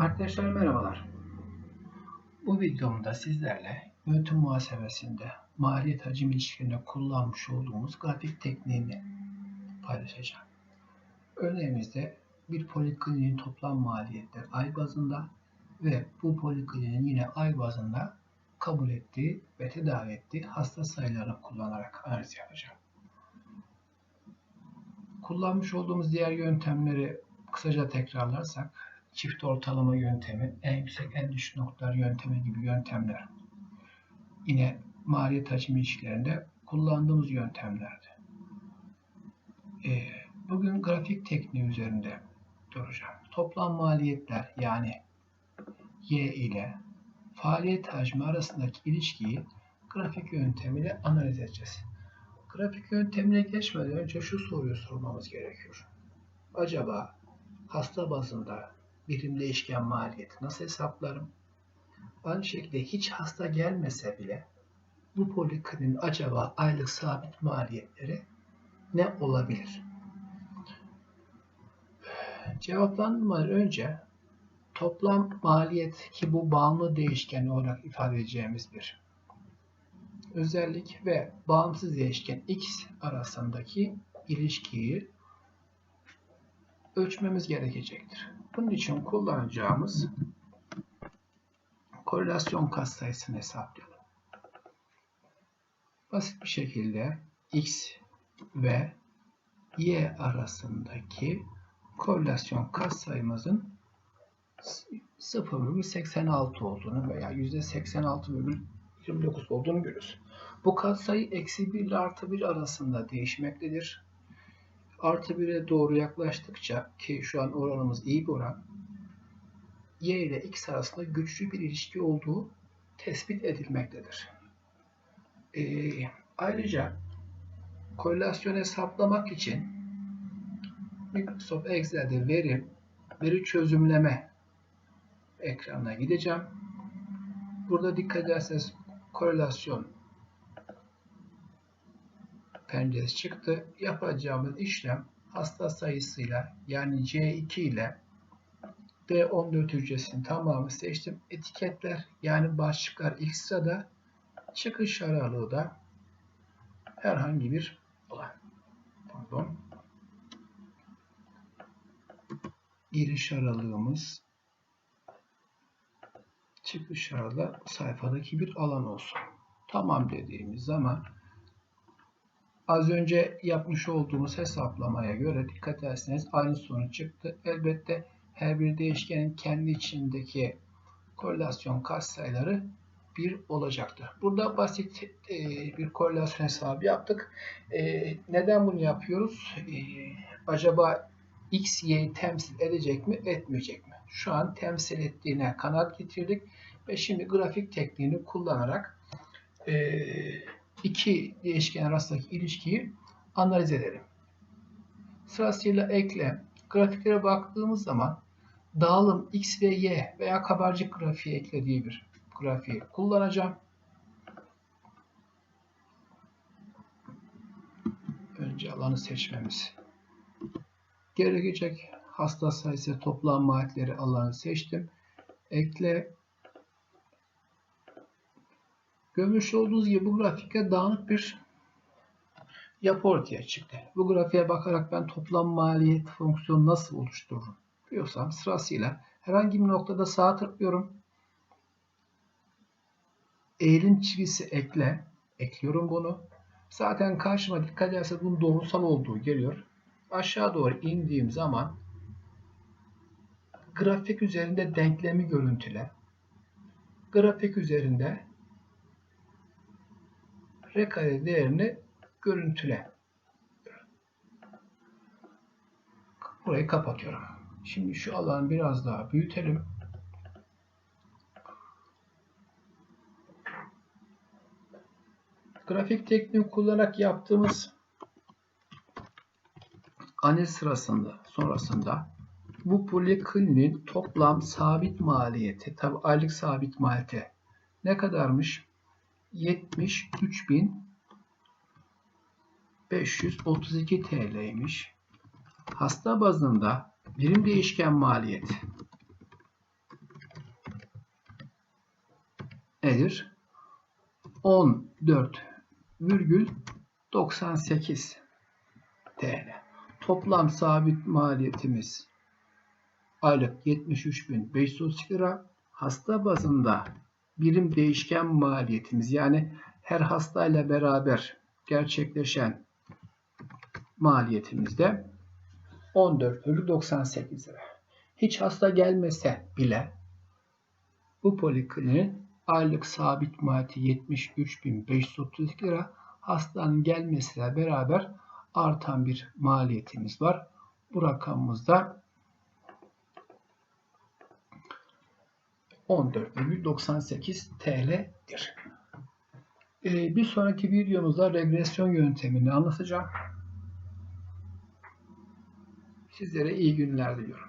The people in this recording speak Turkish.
Arkadaşlar merhabalar. Bu videomda sizlerle yönetim muhasebesinde maliyet hacim ilişkilerinde kullanmış olduğumuz grafik tekniğini paylaşacağım. Örneğimizde bir polikliniğin toplam maliyetleri ay bazında ve bu polikliniğin yine ay bazında kabul ettiği ve tedavi ettiği hasta sayılarını kullanarak analiz yapacağım. Kullanmış olduğumuz diğer yöntemleri kısaca tekrarlarsak çift ortalama yöntemi, en yüksek en düşük noktalar yöntemi gibi yöntemler. Yine maliyet hacim ilişkilerinde kullandığımız yöntemlerdi. Ee, bugün grafik tekniği üzerinde duracağım. Toplam maliyetler yani Y ile faaliyet hacmi arasındaki ilişkiyi grafik yöntemiyle analiz edeceğiz. Grafik yöntemine geçmeden önce şu soruyu sormamız gerekiyor. Acaba hasta bazında birim değişken maliyeti nasıl hesaplarım? Aynı şekilde hiç hasta gelmese bile bu polikliniğin acaba aylık sabit maliyetleri ne olabilir? Cevaplanmadan önce toplam maliyet ki bu bağımlı değişken olarak ifade edeceğimiz bir özellik ve bağımsız değişken x arasındaki ilişkiyi ölçmemiz gerekecektir. Bunun için kullanacağımız korelasyon katsayısını hesaplayalım. Basit bir şekilde x ve y arasındaki korelasyon katsayımızın 0,86 olduğunu veya %86,29 olduğunu görürüz. Bu katsayı eksi 1 ile artı 1 arasında değişmektedir. Artı 1'e doğru yaklaştıkça ki şu an oranımız iyi bir oran y ile x arasında güçlü bir ilişki olduğu tespit edilmektedir. Ee, ayrıca korelasyon hesaplamak için Microsoft Excel'de veri, veri çözümleme ekranına gideceğim. Burada dikkat ederseniz korelasyon penceresi çıktı. Yapacağımız işlem hasta sayısıyla yani C2 ile D14 hücresinin tamamı seçtim. Etiketler yani başlıklar ilk sırada çıkış aralığı da herhangi bir olan. Pardon. Giriş aralığımız çıkış aralığı sayfadaki bir alan olsun. Tamam dediğimiz zaman Az önce yapmış olduğumuz hesaplamaya göre dikkat ederseniz aynı sonuç çıktı. Elbette her bir değişkenin kendi içindeki korelasyon katsayıları 1 olacaktır. Burada basit e, bir korelasyon hesabı yaptık. E, neden bunu yapıyoruz? E, acaba x, y'yi temsil edecek mi, etmeyecek mi? Şu an temsil ettiğine kanat getirdik ve şimdi grafik tekniğini kullanarak iki değişken arasındaki ilişkiyi analiz edelim. Sırasıyla ekle. Grafiklere baktığımız zaman dağılım x ve y veya kabarcık grafiği eklediği bir grafiği kullanacağım. Önce alanı seçmemiz gerekecek. Hasta sayısı toplam maliyetleri alanı seçtim. Ekle Görmüş olduğunuz gibi bu grafikte dağınık bir yapı ortaya çıktı. Bu grafiğe bakarak ben toplam maliyet fonksiyonu nasıl oluştururum diyorsam sırasıyla herhangi bir noktada sağ tıklıyorum. Eğilim çizgisi ekle. Ekliyorum bunu. Zaten karşıma dikkat ederseniz bunun doğrusal olduğu geliyor. Aşağı doğru indiğim zaman grafik üzerinde denklemi görüntüle. Grafik üzerinde r değerini görüntüle. Burayı kapatıyorum. Şimdi şu alanı biraz daha büyütelim. Grafik tekniği kullanarak yaptığımız analiz sırasında sonrasında bu polikliniğin toplam sabit maliyeti, tabi aylık sabit maliyeti ne kadarmış? 73.532 TL'ymiş. Hasta bazında birim değişken maliyet nedir? 14,98 TL. Toplam sabit maliyetimiz aylık 73.500 lira. Hasta bazında birim değişken maliyetimiz yani her hastayla beraber gerçekleşen maliyetimizde 14,98 lira. Hiç hasta gelmese bile bu polikliniğin aylık sabit maliyeti 73.532 lira. Hastanın gelmesiyle beraber artan bir maliyetimiz var. Bu rakamımızda 14,98 TL'dir. Ee, bir sonraki videomuzda regresyon yöntemini anlatacağım. Sizlere iyi günler diliyorum.